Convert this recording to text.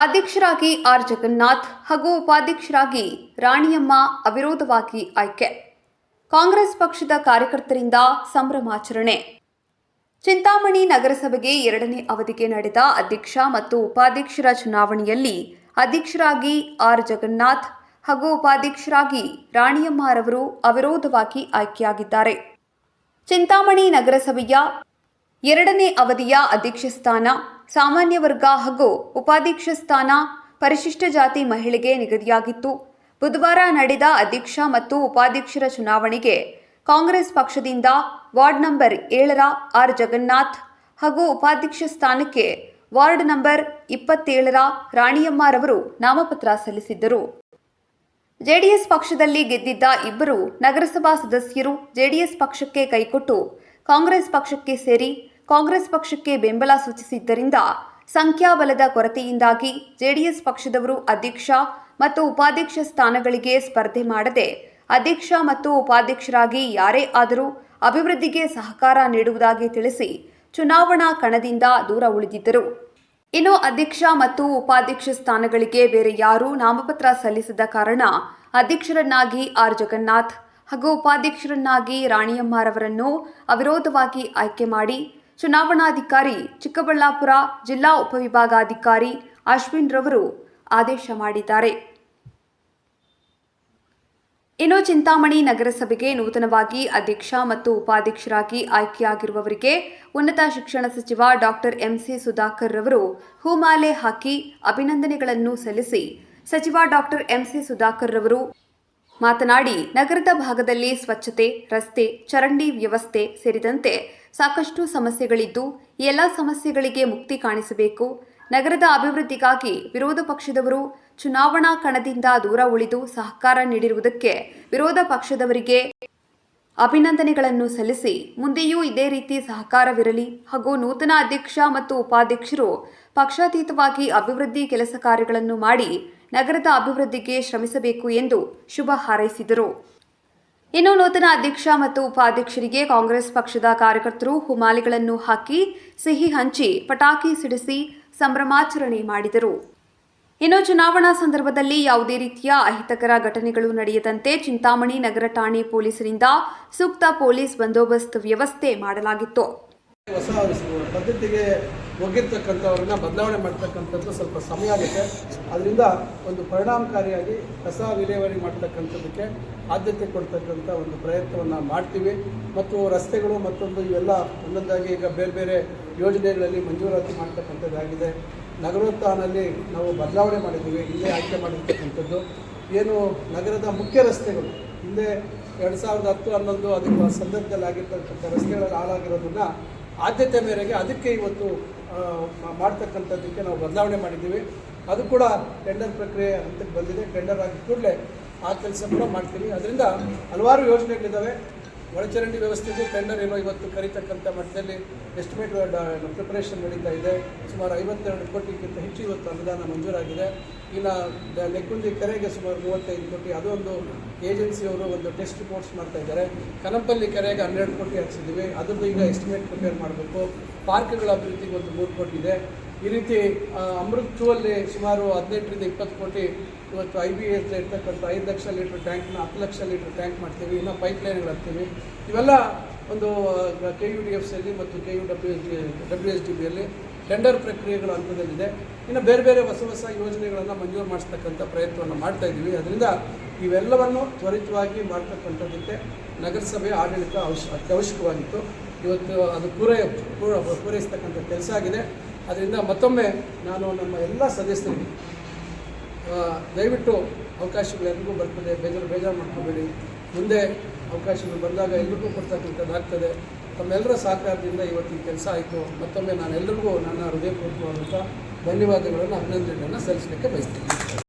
ಅಧ್ಯಕ್ಷರಾಗಿ ಆರ್ ಜಗನ್ನಾಥ್ ಹಾಗೂ ಉಪಾಧ್ಯಕ್ಷರಾಗಿ ರಾಣಿಯಮ್ಮ ಅವಿರೋಧವಾಗಿ ಆಯ್ಕೆ. ಕಾಂಗ್ರೆಸ್ ಪಕ್ಷದ ಕಾರ್ಯಕರ್ತರಿಂದ ಸಂಭ್ರಮಾಚರಣೆ ಚಿಂತಾಮಣಿ ನಗರಸಭೆಗೆ ಎರಡನೇ ಅವಧಿಗೆ ನಡೆದ ಅಧ್ಯಕ್ಷ ಮತ್ತು ಉಪಾಧ್ಯಕ್ಷರ ಚುನಾವಣೆಯಲ್ಲಿ ಅಧ್ಯಕ್ಷರಾಗಿ ಆರ್ ಜಗನ್ನಾಥ್ ಹಾಗೂ ಉಪಾಧ್ಯಕ್ಷರಾಗಿ ರಾಣಿಯಮ್ಮರವರು ಅವಿರೋಧವಾಗಿ ಆಯ್ಕೆಯಾಗಿದ್ದಾರೆ. ಚಿಂತಾಮಣಿ ನಗರಸಭೆಯ ಎರಡನೇ ಅವಧಿಯ ಅಧ್ಯಕ್ಷ ಸ್ಥಾನ ಸಾಮಾನ್ಯ ವರ್ಗ ಹಾಗೂ ಉಪಾಧ್ಯಕ್ಷ ಸ್ಥಾನ ಪರಿಶಿಷ್ಟ ಜಾತಿ ಮಹಿಳೆಗೆ ನಿಗದಿಯಾಗಿತ್ತು. ಬುಧವಾರ ನಡೆದ ಅಧ್ಯಕ್ಷ ಮತ್ತು ಉಪಾಧ್ಯಕ್ಷರ ಚುನಾವಣೆಗೆ ಕಾಂಗ್ರೆಸ್ ಪಕ್ಷದಿಂದ ವಾರ್ಡ್ ನಂಬರ್ ಏಳರ ಆರ್ ಜಗನ್ನಾಥ್ ಹಾಗೂ ಉಪಾಧ್ಯಕ್ಷ ಸ್ಥಾನಕ್ಕೆ ವಾರ್ಡ್ ನಂಬರ್ ಇಪ್ಪತ್ತೇಳರ ರಾಣಿಯಮ್ಮರವರು ನಾಮಪತ್ರ ಸಲ್ಲಿಸಿದ್ದರು. ಜೆಡಿಎಸ್ ಪಕ್ಷದಲ್ಲಿ ಗೆದ್ದಿದ್ದ ಇಬ್ಬರು ನಗರಸಭಾ ಸದಸ್ಯರು ಜೆಡಿಎಸ್ ಪಕ್ಷಕ್ಕೆ ಕೈಕೊಟ್ಟು ಕಾಂಗ್ರೆಸ್ ಪಕ್ಷಕ್ಕೆ ಸೇರಿ ಕಾಂಗ್ರೆಸ್ ಪಕ್ಷಕ್ಕೆ ಬೆಂಬಲ ಸೂಚಿಸಿದ್ದರಿಂದ ಸಂಖ್ಯಾಬಲದ ಕೊರತೆಯಿಂದಾಗಿ ಜೆಡಿಎಸ್ ಪಕ್ಷದವರು ಅಧ್ಯಕ್ಷ ಮತ್ತು ಉಪಾಧ್ಯಕ್ಷ ಸ್ಥಾನಗಳಿಗೆ ಸ್ಪರ್ಧೆ ಮಾಡದೆ ಅಧ್ಯಕ್ಷ ಮತ್ತು ಉಪಾಧ್ಯಕ್ಷರಾಗಿ ಯಾರೇ ಆದರೂ ಅಭಿವೃದ್ಧಿಗೆ ಸಹಕಾರ ನೀಡುವುದಾಗಿ ತಿಳಿಸಿ ಚುನಾವಣಾ ಕಣದಿಂದ ದೂರ ಉಳಿದಿದ್ದರು. ಇನ್ನು ಅಧ್ಯಕ್ಷ ಮತ್ತು ಉಪಾಧ್ಯಕ್ಷ ಸ್ಥಾನಗಳಿಗೆ ಬೇರೆ ಯಾರೂ ನಾಮಪತ್ರ ಸಲ್ಲಿಸದ ಕಾರಣ ಅಧ್ಯಕ್ಷರನ್ನಾಗಿ ಆರ್. ಜಗನ್ನಾಥ್ ಹಾಗೂ ಉಪಾಧ್ಯಕ್ಷರನ್ನಾಗಿ ರಾಣಿಯಮ್ಮರವರನ್ನು ಅವಿರೋಧವಾಗಿ ಆಯ್ಕೆ ಮಾಡಿ ಚುನಾವಣಾಧಿಕಾರಿ ಚಿಕ್ಕಬಳ್ಳಾಪುರ ಜಿಲ್ಲಾ ಉಪವಿಭಾಗಾಧಿಕಾರಿ ಅಶ್ವಿನ್ ರವರು ಆದೇಶ ಮಾಡಿದ್ದಾರೆ. ಇನ್ನು ಚಿಂತಾಮಣಿ ನಗರಸಭೆಗೆ ನೂತನವಾಗಿ ಅಧ್ಯಕ್ಷ ಮತ್ತು ಉಪಾಧ್ಯಕ್ಷರಾಗಿ ಆಯ್ಕೆಯಾಗಿರುವವರಿಗೆ ಉನ್ನತ ಶಿಕ್ಷಣ ಸಚಿವ ಡಾಕ್ಟರ್ ಎಂಸಿ ಸುಧಾಕರ್ ರವರು ಹೂಮಾಲೆ ಹಾಕಿ ಅಭಿನಂದನೆಗಳನ್ನು ಸಲ್ಲಿಸಿ ಸಚಿವ ಡಾಕ್ಟರ್ ಎಂಸಿ ಸುಧಾಕರ್ ರವರು ಮಾತನಾಡಿ, ನಗರದ ಭಾಗದಲ್ಲಿ ಸ್ವಚ್ಛತೆ, ರಸ್ತೆ, ಚರಂಡಿ ವ್ಯವಸ್ಥೆ ಸೇರಿದಂತೆ ಸಾಕಷ್ಟು ಸಮಸ್ಯೆಗಳಿದ್ದು, ಎಲ್ಲ ಸಮಸ್ಯೆಗಳಿಗೆ ಮುಕ್ತಿ ಕಾಣಿಸಬೇಕು. ನಗರದ ಅಭಿವೃದ್ಧಿಗಾಗಿ ವಿರೋಧ ಪಕ್ಷದವರು ಚುನಾವಣಾ ಕಣದಿಂದ ದೂರ ಉಳಿದು ಸಹಕಾರ ನೀಡಿರುವುದಕ್ಕೆ ವಿರೋಧ ಪಕ್ಷದವರಿಗೆ ಅಭಿನಂದನೆಗಳನ್ನು ಸಲ್ಲಿಸಿ, ಮುಂದೆಯೂ ಇದೇ ರೀತಿ ಸಹಕಾರವಿರಲಿ ಹಾಗೂ ನೂತನ ಅಧ್ಯಕ್ಷ ಮತ್ತು ಉಪಾಧ್ಯಕ್ಷರು ಪಕ್ಷಾತೀತವಾಗಿ ಅಭಿವೃದ್ಧಿ ಕೆಲಸ ಕಾರ್ಯಗಳನ್ನು ಮಾಡಿ ನಗರದ ಅಭಿವೃದ್ಧಿಗೆ ಶ್ರಮಿಸಬೇಕು ಎಂದು ಶುಭ ಹಾರೈಸಿದರು. ಇನ್ನು ನೂತನ ಅಧ್ಯಕ್ಷ ಮತ್ತು ಉಪಾಧ್ಯಕ್ಷರಿಗೆ ಕಾಂಗ್ರೆಸ್ ಪಕ್ಷದ ಕಾರ್ಯಕರ್ತರು ಹುಮಾಲಿಗಳನ್ನು ಹಾಕಿ ಸಿಹಿ ಹಂಚಿ ಪಟಾಕಿ ಸಿಡಿಸಿ ಸಂಭ್ರಮಾಚರಣೆ ಮಾಡಿದರು. ಇನ್ನು ಚುನಾವಣಾ ಸಂದರ್ಭದಲ್ಲಿ ಯಾವುದೇ ರೀತಿಯ ಅಹಿತಕರ ಘಟನೆಗಳು ನಡೆಯದಂತೆ ಚಿಂತಾಮಣಿ ನಗರ ಠಾಣೆ ಪೊಲೀಸರಿಂದ ಸೂಕ್ತ ಪೊಲೀಸ್ ಬಂದೋಬಸ್ತ್ ವ್ಯವಸ್ಥೆ ಮಾಡಲಾಗಿತ್ತು. ಹೊಸ ಪದ್ಧತಿಗೆ ಒಗ್ಗಿರ್ತಕ್ಕಂಥವ್ರನ್ನ ಬದಲಾವಣೆ ಮಾಡ್ತಕ್ಕಂಥದ್ದು ಸ್ವಲ್ಪ ಸಮಯ ಆಗುತ್ತೆ. ಅದರಿಂದ ಒಂದು ಪರಿಣಾಮಕಾರಿಯಾಗಿ ಕಸ ವಿಲೇವಾರಿ ಮಾಡ್ತಕ್ಕಂಥದ್ದಕ್ಕೆ ಆದ್ಯತೆ ಕೊಡ್ತಕ್ಕಂಥ ಒಂದು ಪ್ರಯತ್ನವನ್ನು ಮಾಡ್ತೀವಿ. ಮತ್ತು ರಸ್ತೆಗಳು ಮತ್ತೊಂದು ಇವೆಲ್ಲ ಒಂದೊಂದಾಗಿ ಈಗ ಬೇರೆ ಬೇರೆ ಯೋಜನೆಗಳಲ್ಲಿ ಮಂಜೂರಾತಿ ಮಾಡ್ತಕ್ಕಂಥದ್ದಾಗಿದೆ. ನಗರೋತ್ಥಾನದಲ್ಲಿ ನಾವು ಬದಲಾವಣೆ ಮಾಡಿದ್ದೀವಿ, ಹಿಂದೆ ಆಯ್ಕೆ ಮಾಡಿರ್ತಕ್ಕಂಥದ್ದು. ಏನು ನಗರದ ಮುಖ್ಯ ರಸ್ತೆಗಳು, ಹಿಂದೆ ಎರಡು ಸಾವಿರದ ಹತ್ತು ಹನ್ನೊಂದು ಅದಕ್ಕೆ ಸಂದರ್ಭದಲ್ಲಿ ಆಗಿರ್ತಕ್ಕಂಥ ರಸ್ತೆಗಳಲ್ಲಿ ಹಾಳಾಗಿರೋದನ್ನ ಆದ್ಯತೆ ಮೇರೆಗೆ ಅದಕ್ಕೆ ಇವತ್ತು ಮಾಡ್ತಕ್ಕಂಥದ್ದಕ್ಕೆ ನಾವು ಬದಲಾವಣೆ ಮಾಡಿದ್ದೀವಿ. ಅದು ಕೂಡ ಟೆಂಡರ್ ಪ್ರಕ್ರಿಯೆ ಹಂತಕ್ಕೆ ಬಂದಿದೆ. ಟೆಂಡರ್ ಆಗಿ ಕೂಡಲೇ ಆ ಕೆಲಸ ಕೂಡ ಮಾಡ್ತೀವಿ. ಅದರಿಂದ ಹಲವಾರು ಯೋಜನೆಗಳಿದ್ದಾವೆ ಒಳಚರಂಡಿ ವ್ಯವಸ್ಥೆಗೆ ಟೆಂಡರ್ ಏನೋ ಇವತ್ತು ಕರೀತಕ್ಕಂಥ ಮಟ್ಟದಲ್ಲಿ ಎಸ್ಟಿಮೇಟ್ ಪ್ರಿಪರೇಷನ್ ನಡೀತಾ ಇದೆ. ಸುಮಾರು ಐವತ್ತೆರಡು ಕೋಟಿಗಿಂತ ಹೆಚ್ಚು ಇವತ್ತು ಅನುದಾನ ಮಂಜೂರಾಗಿದೆ. ಇನ್ನು ನೆಕ್ಕುಂದಿ ಕೆರೆಗೆ ಸುಮಾರು ಮೂವತ್ತೈದು ಕೋಟಿ. ಅದು ಒಂದು ಏಜೆನ್ಸಿಯವರು ಒಂದು ಟೆಸ್ಟ್ ರಿಪೋರ್ಟ್ಸ್ ಮಾಡ್ತಾ ಇದ್ದಾರೆ. ಕನಪಲ್ಲಿ ಕೆರೆಗೆ ಹನ್ನೆರಡು ಕೋಟಿ ಹಾಕ್ಸಿದ್ದೀವಿ. ಅದರದ್ದು ಈಗ ಎಸ್ಟಿಮೇಟ್ ಪ್ರಿಪೇರ್ ಮಾಡಬೇಕು. ಪಾರ್ಕ್ಗಳ ಅಭಿವೃದ್ಧಿಗೆ ಒಂದು ಮೂರು ಕೋಟಿ ಇದೆ. ಈ ರೀತಿ ಅಮೃತ್ವಲ್ಲಿ ಸುಮಾರು ಹದಿನೆಂಟರಿಂದ ಇಪ್ಪತ್ತು ಕೋಟಿ ಇವತ್ತು ಐ ಬಿ ಎಸ್ ಇರ್ತಕ್ಕಂಥ ಐದು ಲಕ್ಷ ಲೀಟ್ರ್ ಟ್ಯಾಂಕ್ನ ಹತ್ತು ಲಕ್ಷ ಲೀಟ್ರ್ ಟ್ಯಾಂಕ್ ಮಾಡ್ತೀವಿ, ಇನ್ನೂ ಪೈಪ್ ಲೈನ್ಗಳು ಹಾಕ್ತೀವಿ. ಇವೆಲ್ಲ ಒಂದು ಕೆ ಯು ಡಿ ಎಫ್ ಸಿಯಲ್ಲಿ ಮತ್ತು K U W S D W S D ಬಿಯಲ್ಲಿ tender ಪ್ರಕ್ರಿಯೆಗಳ ಹಂತದಲ್ಲಿದೆ. ಇನ್ನು ಬೇರೆ ಬೇರೆ ಹೊಸ ಹೊಸ ಯೋಜನೆಗಳನ್ನು ಮಂಜೂರು ಮಾಡಿಸ್ತಕ್ಕಂಥ ಪ್ರಯತ್ನವನ್ನು ಮಾಡ್ತಾ ಇದ್ದೀವಿ. ಅದರಿಂದ ಇವೆಲ್ಲವನ್ನು ತ್ವರಿತವಾಗಿ ಮಾಡ್ತಕ್ಕಂಥದ್ದಕ್ಕೆ ನಗರಸಭೆ ಆಡಳಿತ ಅವಶ್ಯ, ಅತ್ಯವಶ್ಯಕವಾಗಿತ್ತು. ಇವತ್ತು ಅದು ಪೂರೈ ಪೂರ- ಪೂರೈಸ್ತಕ್ಕಂಥ ಕೆಲಸ ಆಗಿದೆ. ಅದರಿಂದ ಮತ್ತೊಮ್ಮೆ ನಾನು ನಮ್ಮ ಎಲ್ಲ ಸದಸ್ಯರಿಗೆ ದಯವಿಟ್ಟು ಅವಕಾಶಗಳು ಎಲ್ರಿಗೂ ಬರ್ತದೆ, ಬೇಜಾರು ಬೇಜಾರು ಮಾಡ್ಕೋಬೇಡಿ. ಮುಂದೆ ಅವಕಾಶಗಳು ಬಂದಾಗ ಎಲ್ರಿಗೂ ಕೊಡ್ತಕ್ಕಂಥದ್ದು ಆಗ್ತದೆ. ತಮ್ಮೆಲ್ಲರ ಸಹಕಾರದಿಂದ ಇವತ್ತು ಈ ಕೆಲಸ ಆಯಿತು. ಮತ್ತೊಮ್ಮೆ ನಾನೆಲ್ಲರಿಗೂ ನನ್ನ ಹೃದಯಪೂರ್ವಕವಾದಂಥ ಧನ್ಯವಾದಗಳನ್ನು, ಅಭಿನಂದನೆಗಳನ್ನು ಸಲ್ಲಿಸಲಿಕ್ಕೆ ಬಯಸ್ತೀನಿ.